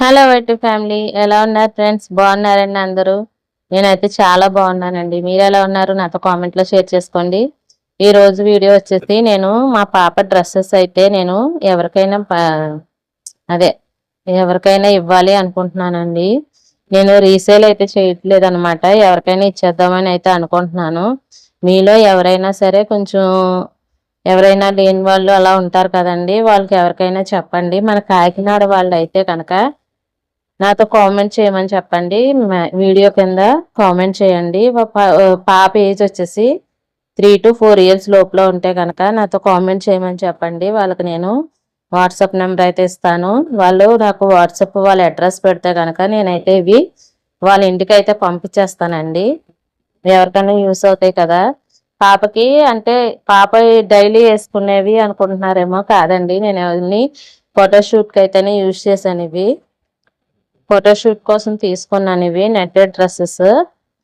Hello white family ఎలా ఉన్నారు friends? బాగున్నారండి అందరూ? నేనైతే చాలా బాగున్నానండి. మీరు ఎలా ఉన్నారు? నాతో కామెంట్లో షేర్ చేసుకోండి. ఈ రోజు వీడియో వచ్చేసి నేను మా పాప డ్రెస్సెస్ అయితే నేను ఎవరికైనా అదే ఎవరికైనా ఇవ్వాలి అనుకుంటున్నానండి. నేను రీసేల్ అయితే చేయట్లేదు అనమాట ఎవరికైనా ఇచ్చేద్దామని అయితే అనుకుంటున్నాను. మీలో ఎవరైనా సరే కొంచెం ఎవరైనా లేని వాళ్ళు అలా ఉంటారు కదండి. వాళ్ళకి ఎవరికైనా చెప్పండి. మన కాకినాడ వాళ్ళు అయితే కనుక నాతో కామెంట్ చేయమని చెప్పండి. వీడియో కింద కామెంట్ చేయండి. పాప ఏజ్ వచ్చేసి త్రీ టు ఫోర్ ఇయర్స్ లోపల ఉంటే కనుక నాతో కామెంట్ చేయమని చెప్పండి. వాళ్ళకి నేను వాట్సాప్ నెంబర్ అయితే ఇస్తాను. వాళ్ళు నాకు వాట్సాప్ వాళ్ళ అడ్రస్ పెడితే కనుక నేనైతే ఇవి వాళ్ళ ఇంటికి అయితే పంపించేస్తానండి. ఎవరికైనా యూస్ అవుతాయి కదా. పాపకి అంటే పాప డైలీ వేసుకునేవి అనుకుంటున్నారేమో కాదండి. నేను అవన్నీ ఫోటోషూట్కి అయితేనే యూజ్ చేశాను ఇవి. ఫోటోషూట్ కోసం తీసుకున్నాను ఇవి నెట్టెడ్ డ్రెస్సెస్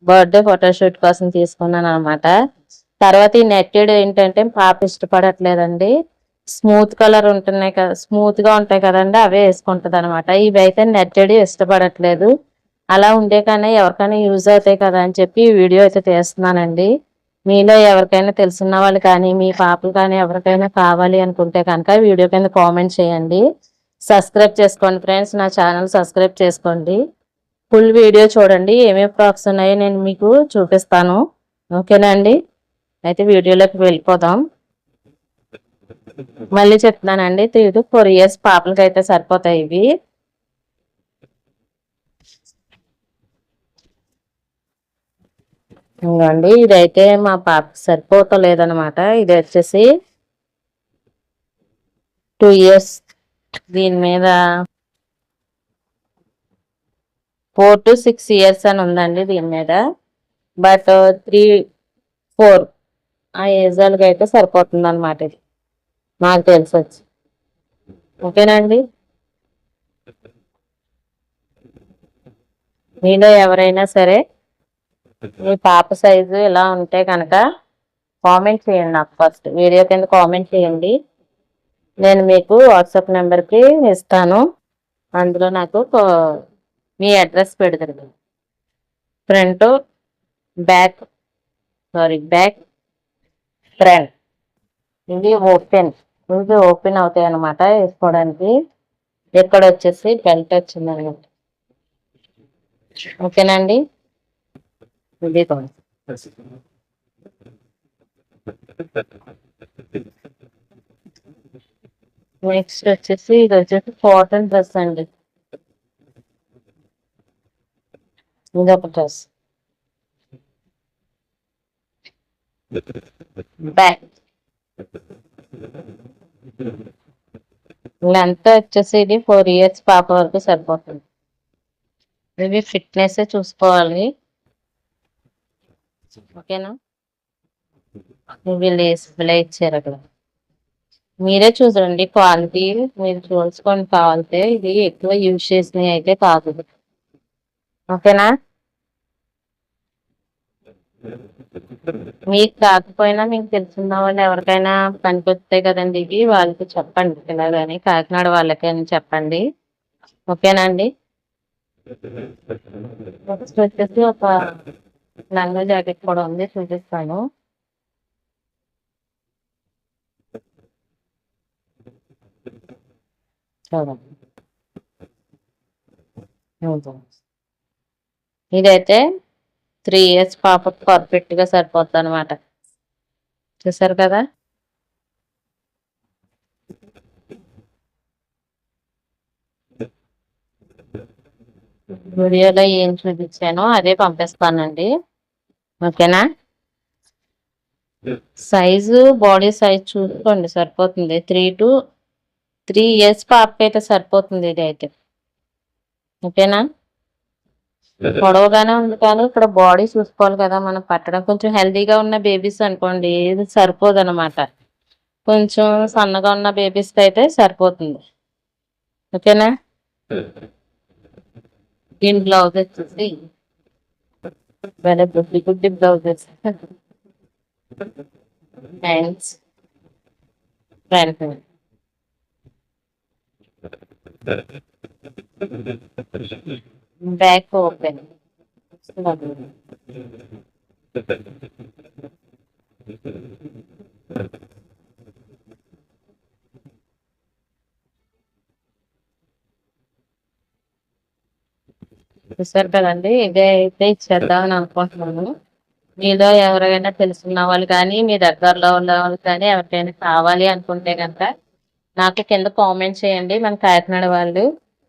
బర్త్డే ఫోటోషూట్ కోసం తీసుకున్నాను అనమాట తర్వాత ఈ నెట్టెడ్ ఏంటంటే పాప ఇష్టపడట్లేదండి. స్మూత్ కలర్ ఉంటున్నాయి కదా స్మూత్గా ఉంటాయి కదండి అవే వేసుకుంటది అనమాట ఇవి అయితే నెట్టెడ్ ఇష్టపడట్లేదు. అలా ఉండే కానీ ఎవరికైనా యూజ్ అవుతాయి కదా అని చెప్పి వీడియో అయితే తీస్తున్నానండి. మీలో ఎవరికైనా తెలుసున్న వాళ్ళు కానీ మీ పాపలు కానీ ఎవరికైనా కావాలి అనుకుంటే కనుక వీడియో కింద కామెంట్ చేయండి. సబ్స్క్రైబ్ చేసుకోండి ఫ్రెండ్స్ నా ఛానల్ సబ్స్క్రైబ్ చేసుకోండి. ఫుల్ వీడియో చూడండి ఏమేమి ఫ్రాక్స్ ఉన్నాయో నేను మీకు చూపిస్తాను. ఓకేనా అండి? అయితే వీడియోలోకి వెళ్ళిపోదాం. మళ్ళీ చెప్తున్నానండి త్రీ టు ఫోర్ ఇయర్స్ పాపలకి అయితే సరిపోతాయి ఇవి. ఇంకోండి ఇదైతే మా పాపకి సరిపోవటం లేదనమాట ఇది వచ్చేసి టూ ఇయర్స్ దీని మీద ఫోర్ టు సిక్స్ ఇయర్స్ అని ఉందండి దీని మీద. బట్ త్రీ ఫోర్ ఆ ఏజ్ వాళ్ళకి అయితే సరిపోతుంది అనమాట ఇది. నాకు తెలిసి వచ్చి ఓకేనండి మీలో ఎవరైనా సరే మీ పాప సైజు ఇలా ఉంటే కనుక కామెంట్ చేయండి నాకు ఫస్ట్ వీడియో కింద కామెంట్ చేయండి. నేను మీకు వాట్సాప్ నెంబర్కి ఇస్తాను. అందులో నాకు మీ అడ్రస్ పెడతారు front back sorry back front. ఇది ఓపెన్. ఇది ఓపెన్ అవుతాయి అనమాట వేసుకోవడానికి. ఇక్కడ వచ్చేసి బెల్ట్ వచ్చింది అనమాట ఓకేనండి? ఇది నెక్స్ట్ వచ్చేసి ఇది వచ్చేసి కాటన్ డ్రెస్ అండి. ఇది ఒక డ్రెస్. బ్యాక్. లెంత్ వచ్చేసి ఇది ఫోర్ ఇయర్స్ పాప వరకు సరిపోతుంది. ఇవి ఫిట్నెస్ చూసుకోవాలి. ఓకేనా? ఇవి లేస్ బిలా ఇచ్చారు అక్కడ. మీరే చూసండి క్వాలిటీ మీరు చూసుకొని కావాలితే ఇది ఎక్కువ యూజ్ చేసినవి అయితే కాదు. ఓకేనా? మీకు కాకపోయినా మీకు తెలిసిన వాళ్ళు ఎవరికైనా పనికొస్తాయి కదండి ఇవి వాళ్ళకి చెప్పండి. ఇలాగని కాకినాడ వాళ్ళకైనా చెప్పండి. ఓకేనా అండి? నెక్స్ట్ వచ్చేసి ఒక లంగా జాకెట్ కూడా ఉంది చూపిస్తాను. ఇదైతే త్రీ ఇయర్స్ పాపకు పర్ఫెక్ట్గా సరిపోతుంది అనమాట చూసారు కదా? వీడియోలో ఏం చూపించానో అదే పంపిస్తానండి. ఓకేనా? సైజు బాడీ సైజ్ చూసుకోండి సరిపోతుంది. త్రీ టు త్రీ ఇయర్స్ పాపకి అయితే సరిపోతుంది ఇది అయితే ఓకేనా పొడవుగానే ఉంది కానీ ఇక్కడ బాడీ చూసుకోవాలి కదా మనం పట్టడం కొంచెం హెల్దీగా ఉన్న బేబీస్ అనుకోండి ఇది సరిపోదు అనమాట కొంచెం సన్నగా ఉన్న బేబీస్ అయితే సరిపోతుంది. ఓకేనా? దీని బ్లౌజ్ వచ్చేసి గుడ్డి గుడ్డి blouses hands front back open. చూసారు కదండి? ఇదే అయితే ఇచ్చేద్దామని అనుకుంటున్నాను. మీలో ఎవరైనా తెలుసున్న వాళ్ళు కానీ మీ దగ్గరలో ఉన్న వాళ్ళు కానీ ఎవరికైనా కావాలి అనుకుంటే కనుక నాకు కింద కామెంట్ చేయండి మన కాకినాడ వాళ్ళు.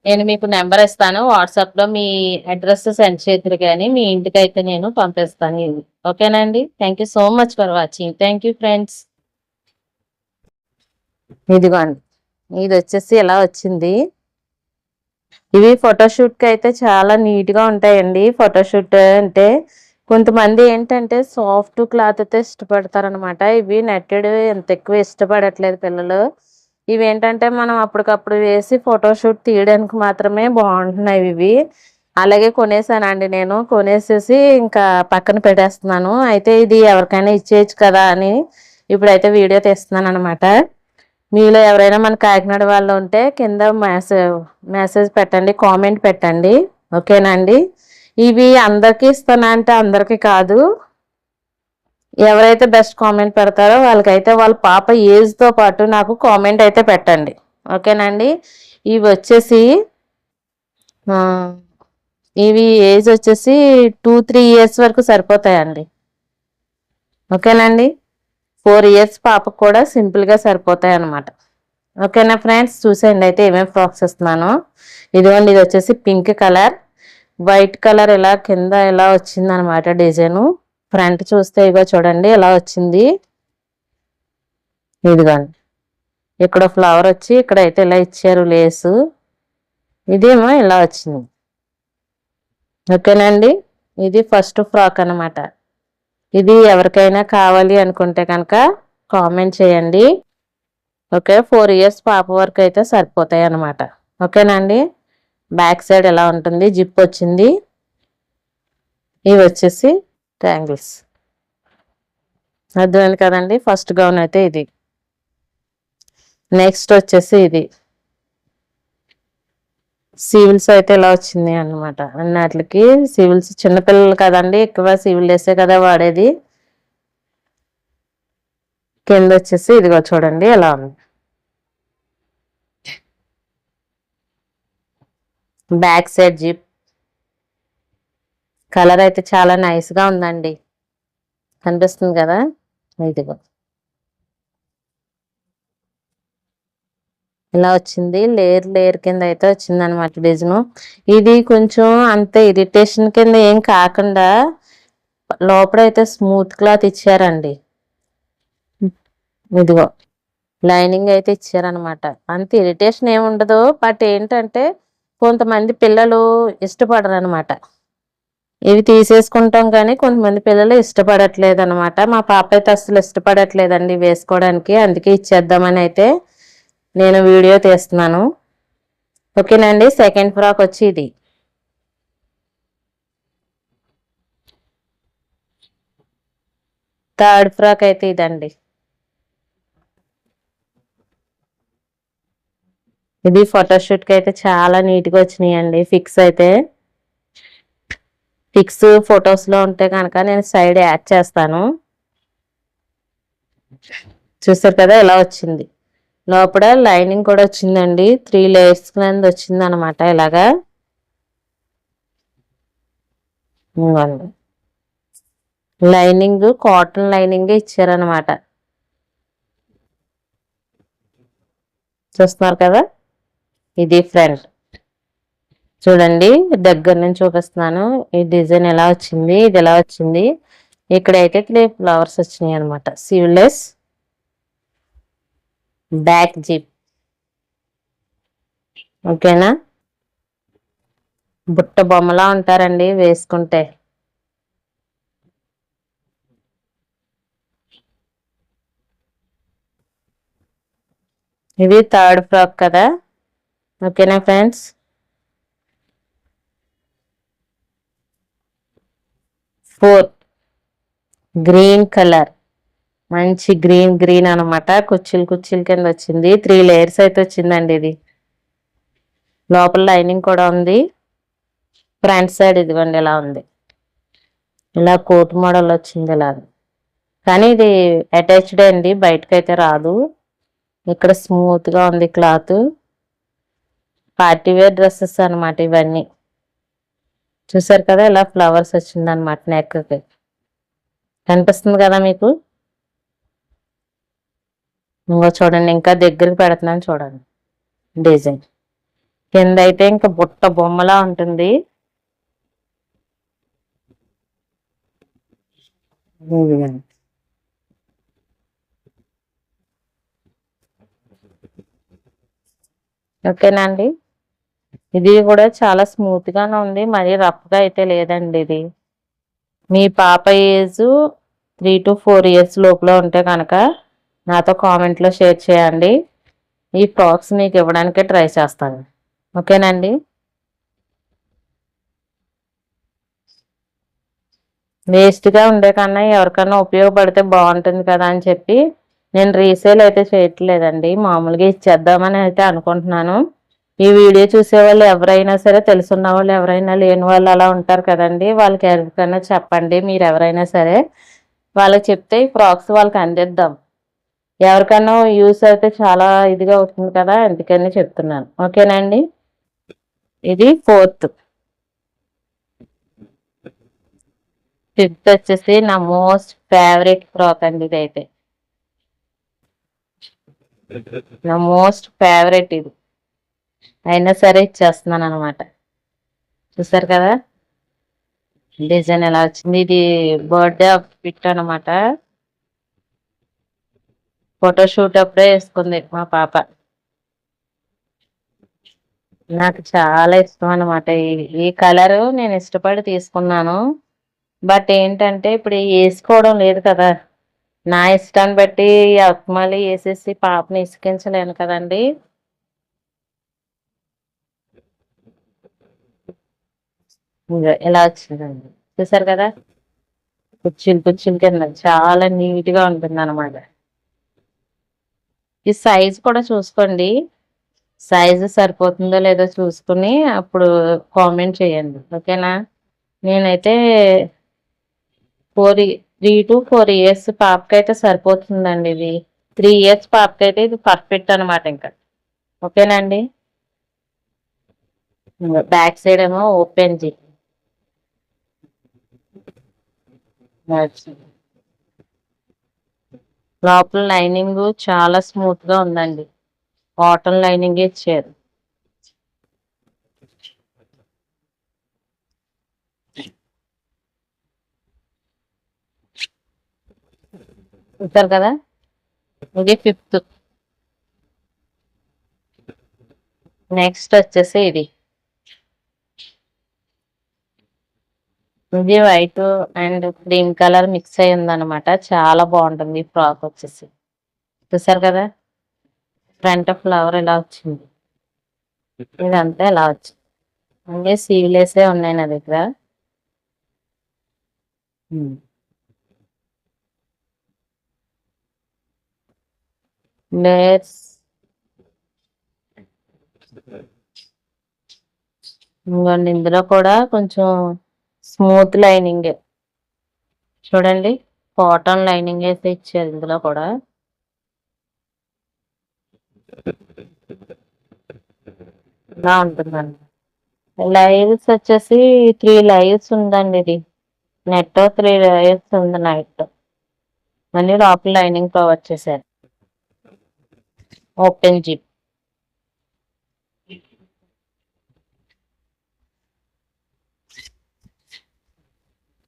నేను మీకు నెంబర్ ఇస్తాను వాట్సాప్లో మీ అడ్రస్ సెండ్ చేతురు కానీ మీ ఇంటికి అయితే నేను పంపిస్తాను ఇది. ఓకేనండి thank so much for watching thank you friends ఇదిగోండి ఇది వచ్చేసి ఇలా వచ్చింది? ఇవి ఫోటోషూట్కి అయితే చాలా నీట్గా ఉంటాయండి. ఫోటోషూట్ అంటే కొంతమంది ఏంటంటే సాఫ్ట్ క్లాత్ అయితే ఇష్టపడతారనమాట ఇవి నెట్టెడ్ ఎంత ఎక్కువ ఇష్టపడట్లేదు పిల్లలు. ఇవి ఏంటంటే మనం అప్పటికప్పుడు వేసి ఫోటోషూట్ తీయడానికి మాత్రమే బాగుంటున్నాయి ఇవి. అలాగే కొనేసానండి నేను. కొనేసేసి ఇంకా పక్కన పెట్టేస్తున్నాను. అయితే ఇది ఎవరికైనా ఇచ్చేయచ్చు కదా అని ఇప్పుడైతే వీడియో తీస్తున్నాను అనమాట మీలో ఎవరైనా మన కాకినాడ వాళ్ళు ఉంటే కింద మెసేజ్ మెసేజ్ పెట్టండి కామెంట్ పెట్టండి. ఓకేనండి ఇవి అందరికీ ఇస్తానంటే అందరికీ కాదు. ఎవరైతే బెస్ట్ కామెంట్ పెడతారో వాళ్ళకైతే వాళ్ళ పాప ఏజ్తో పాటు నాకు కామెంట్ అయితే పెట్టండి. ఓకేనండి? ఇవి వచ్చేసి ఇవి ఏజ్ వచ్చేసి టూ త్రీ ఇయర్స్ వరకు సరిపోతాయండి. ఓకేనండి? ఫోర్ ఇయర్స్ పాపకు కూడా సింపుల్గా సరిపోతాయి అనమాట ఓకేనా ఫ్రెండ్స్ చూసేయండి అయితే ఏమేమి ఫ్రాక్స్ ఇస్తున్నాను ఇదిగోండి ఇది వచ్చేసి పింక్ కలర్ వైట్ కలర్ ఇలా కింద ఇలా వచ్చిందనమాట డిజైను ఫ్రంట్ చూస్తే ఇగో చూడండి ఎలా వచ్చింది. ఇదిగోండి. ఇక్కడ ఫ్లవర్ వచ్చి ఇక్కడ అయితే ఇలా ఇచ్చారు లేసు. ఇదేమో ఇలా వచ్చింది. ఓకేనండి? ఇది ఫస్ట్ ఫ్రాక్ అనమాట ఇది ఎవరికైనా కావాలి అనుకుంటే కనుక కామెంట్ చేయండి. ఓకే ఫోర్ ఇయర్స్ పాప వరకు అయితే సరిపోతాయి అనమాట ఓకేనండి? బ్యాక్ సైడ్ ఎలా ఉంటుంది? జిప్ వచ్చింది. ఇవి వచ్చేసి ట్యాంగిల్స్ అర్థమైంది కదండి? ఫస్ట్ గౌన్ అయితే ఇది. నెక్స్ట్ వచ్చేసి ఇది. సివిల్స్ అయితే ఇలా వచ్చింది అనమాట అన్నిటికి సివిల్స్ చిన్నపిల్లలు కదండి ఎక్కువ సివిల్ వేసే కదా వాడేది. కింద వచ్చేసి ఇదిగో చూడండి ఎలా ఉంది. Back side zip. కలర్ అయితే చాలా నైస్గా ఉందండి. కనిపిస్తుంది కదా? ఇదిగో. ఇలా వచ్చింది. లేయర్ లేయర్ కింద అయితే వచ్చింది అనమాట డిజైన్. ఇది కొంచెం అంత ఇరిటేషన్ కింద ఏం కాకుండా లోపలైతే స్మూత్ క్లాత్ ఇచ్చారండి. ఇదిగో. లైనింగ్ అయితే ఇచ్చారనమాట అంత ఇరిటేషన్ ఏమి ఉండదు. బట్ ఏంటంటే కొంతమంది పిల్లలు ఇష్టపడరు అనమాట ఇవి తీసేసుకుంటాం కానీ కొంతమంది పిల్లలు ఇష్టపడట్లేదు అనమాట మా పాప అయితే అసలు ఇష్టపడట్లేదండి వేసుకోవడానికి. అందుకే ఇచ్చేద్దామని అయితే నేను వీడియో తీస్తున్నాను. ఓకేనండి సెకండ్ ఫ్రాక్ వచ్చి ఇది. థర్డ్ ఫ్రాక్ అయితే ఇదండి. ఇది ఫోటోషూట్కి అయితే చాలా నీట్గా వచ్చినాయండి ఫిక్స్ అయితే. పిక్స్ ఫొటోస్లో ఉంటే కనుక నేను సైడ్ యాడ్ చేస్తాను. చూసారు కదా ఇలా వచ్చింది. లోపల లైనింగ్ కూడా వచ్చిందండి. త్రీ లేయర్స్ కింద వచ్చింది అనమాట ఇలాగా లైనింగ్ కాటన్ లైనింగ్ ఇచ్చారనమాట. చూస్తున్నారు కదా? ఇది ఫ్రంట్ చూడండి దగ్గర నుంచి చూపిస్తున్నాను. ఈ డిజైన్ ఎలా వచ్చింది ఇది ఎలా వచ్చింది. ఇక్కడైతే త్రీ ఫ్లవర్స్ వచ్చినాయి అనమాట సివిలెస్ బ్యాక్ జిప్ ఓకేనా? బుట్ట బొమ్మలా ఉంటారండి వేసుకుంటే. ఇది థర్డ్ ఫ్రాక్ కదా. ఓకేనా ఫ్రెండ్స్ ఫోర్త్. Green colour. మంచి గ్రీన్ గ్రీన్ అనమాట కుచ్చిలు కుచ్చిల కింద వచ్చింది. త్రీ లేయర్స్ అయితే వచ్చిందండి ఇది. లోపల లైనింగ్ కూడా ఉంది. ఫ్రంట్ సైడ్ ఇదిగోండి ఇలా ఉంది. ఇలా కోట్ మోడల్ వచ్చింది ఇలా. కానీ ఇది అటాచ్డ్ అండి బయటకైతే రాదు. ఇక్కడ స్మూత్గా ఉంది క్లాత్. పార్టీవేర్ డ్రెస్సెస్ అనమాట ఇవన్నీ. చూసారు కదా ఇలా ఫ్లవర్స్ వచ్చింది అనమాట నెక్కి కనిపిస్తుంది కదా మీకు? ఇంకో చూడండి ఇంకా దగ్గరికి పెడుతున్నాను చూడండి డిజైన్. కింద అయితే ఇంకా బుట్ట బొమ్మలా ఉంటుంది. ఓకేనా అండి? ఇది కూడా చాలా స్మూత్ గానే ఉంది. మరి రఫ్గా అయితే లేదండి ఇది. మీ పాప age three to four years లోపల ఉంటే కనుక నాతో కామెంట్లో షేర్ చేయండి. ఈ ఫ్రాక్స్ మీకు ఇవ్వడానికి ట్రై చేస్తాను. ఓకేనండి? వేస్ట్గా ఉండే కన్నా ఎవరికన్నా ఉపయోగపడితే బాగుంటుంది కదా అని చెప్పి నేను రీసేల్ అయితే చేయట్లేదండి. మామూలుగా ఇచ్చేద్దామని అయితే అనుకుంటున్నాను. ఈ వీడియో చూసే వాళ్ళు ఎవరైనా సరే తెలుసున్న వాళ్ళు ఎవరైనా లేని వాళ్ళు అలా ఉంటారు కదండి. వాళ్ళకి ఎవరికైనా చెప్పండి. మీరు ఎవరైనా సరే వాళ్ళకి చెప్తే ఈ ఫ్రాక్స్ వాళ్ళకి అందిద్దాం. ఎవరికైనా యూస్ అయితే చాలా ఇదిగా అవుతుంది కదా అందుకని చెప్తున్నాను. ఓకేనండి? ఇది ఫోర్త్. ఫిఫ్త్ వచ్చేసి నా మోస్ట్ ఫేవరెట్ ఫ్రాక్ అండి ఇదైతే. నా మోస్ట్ ఫేవరెట్ ఇది. అయినా సరే ఇచ్చేస్తున్నాను అనమాట చూసారు కదా? డిజైన్ ఎలా వచ్చింది? ఇది బర్త్డే ఫిట్ అనమాట ఫోటోషూట్ అప్పుడే వేసుకుంది మా పాప. నాకు చాలా ఇష్టం అనమాట ఈ కలర్ నేను ఇష్టపడి తీసుకున్నాను. బట్ ఏంటంటే ఇప్పుడు వేసుకోవడం లేదు కదా. నా ఇష్టాన్ని బట్టి మళ్ళీ వేసేసి పాపని ఇసుకించలేను కదండి. ఎలా ఇలా వచ్చిందండి? చూసారు కదా? కుర్చీలు కుర్చీలు కింద చాలా నీట్గా ఉంటుంది అనమాట ఈ సైజ్ కూడా చూసుకోండి. సైజు సరిపోతుందో లేదో చూసుకుని అప్పుడు కామెంట్ చేయండి. ఓకేనా? నేనైతే four three to four years పాపకైతే సరిపోతుందండి ఇది. త్రీ ఇయర్స్ పాపకైతే ఇది పర్ఫెక్ట్ అనమాట ఇంకా. ఓకేనండి బ్యాక్ సైడ్ ఏమో ఓపెన్ చేయి లోపల లైనింగ్ చాలా స్మూత్గా ఉందండి. కాటన్ లైనింగ్ ఇచ్చారు. చూసారు కదా? ఇది ఫిఫ్త్ నెక్స్ట్ వచ్చేసి ఇది. ఇది white and cream colour mix అయి ఉందన్నమాట. చాలా బాగుంటుంది ఫ్రాక్ వచ్చేసి. చూసారు కదా? ఫ్రంట్ ఫ్లవర్ ఇలా వచ్చింది. ఇదంతా ఇలా వచ్చింది. అన్నీ సీవ్లెసే ఉన్నాయి నా దగ్గర. లేయర్స్ ఇందులో కూడా కొంచెం స్మూత్ లైనింగ్. చూడండి కాటన్ లైనింగ్ వేసి ఇచ్చారు ఇందులో కూడా. ఇలా ఉంటుందండి. లైవ్స్ వచ్చేసి త్రీ లైవ్స్ ఉందండి ఇది. నెట్ త్రీ లైవ్స్ ఉంది నైట్. మళ్ళీ లోపల లైనింగ్ ప్రొవైడ్ చేశారు. Open zip.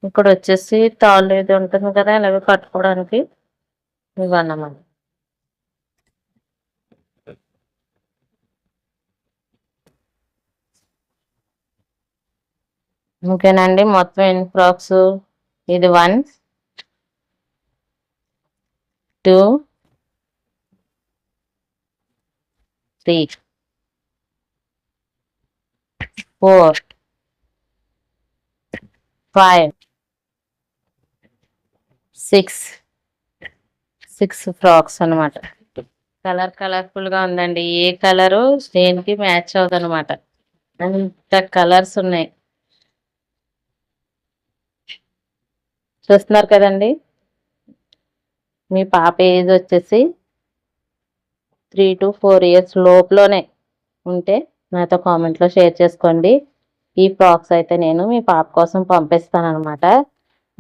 ఇక్కడ వచ్చేసి తాళ్ళు ఇది ఉంటుంది కదా ఇలాగ కట్టుకోవడానికి ఇవన్నమాట ఓకేనండి మొత్తం ఎన్ని ఫ్రాక్స్? ఇది one two three four five six six frocks అనమాట కలర్ కలర్ఫుల్గా ఉందండి. ఏ కలరు దేనికి మ్యాచ్ అవుదనమాట అంత కలర్స్ ఉన్నాయి. చూస్తున్నారు కదండి? మీ పాప ఏజ్ వచ్చేసి త్రీ టు ఫోర్ ఇయర్స్ లోపులోనే ఉంటే నాతో కామెంట్లో షేర్ చేసుకోండి. ఈ ఫ్రాక్స్ అయితే నేను మీ పాప కోసం పంపిస్తాను అనమాట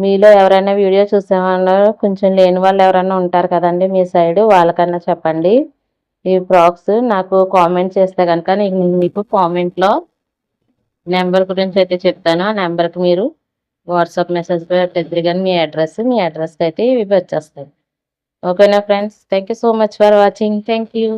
మీలో ఎవరైనా వీడియో చూసేవాళ్ళు కొంచెం లేని వాళ్ళు ఎవరైనా ఉంటారు కదండి మీ సైడ్ వాళ్ళకన్నా చెప్పండి. ఈ ఫ్రాక్స్ నాకు కామెంట్ చేస్తే కనుక నేను మీకు కామెంట్లో నెంబర్ గురించి అయితే చెప్తాను. ఆ నెంబర్కి మీరు వాట్సాప్ మెసేజ్ పెట్టేద్దరు కానీ మీ అడ్రస్ మీ అడ్రస్కి అయితే ఇవి వచ్చేస్తాయి. ఓకేనా friends? Thank you so much for watching. Thank you.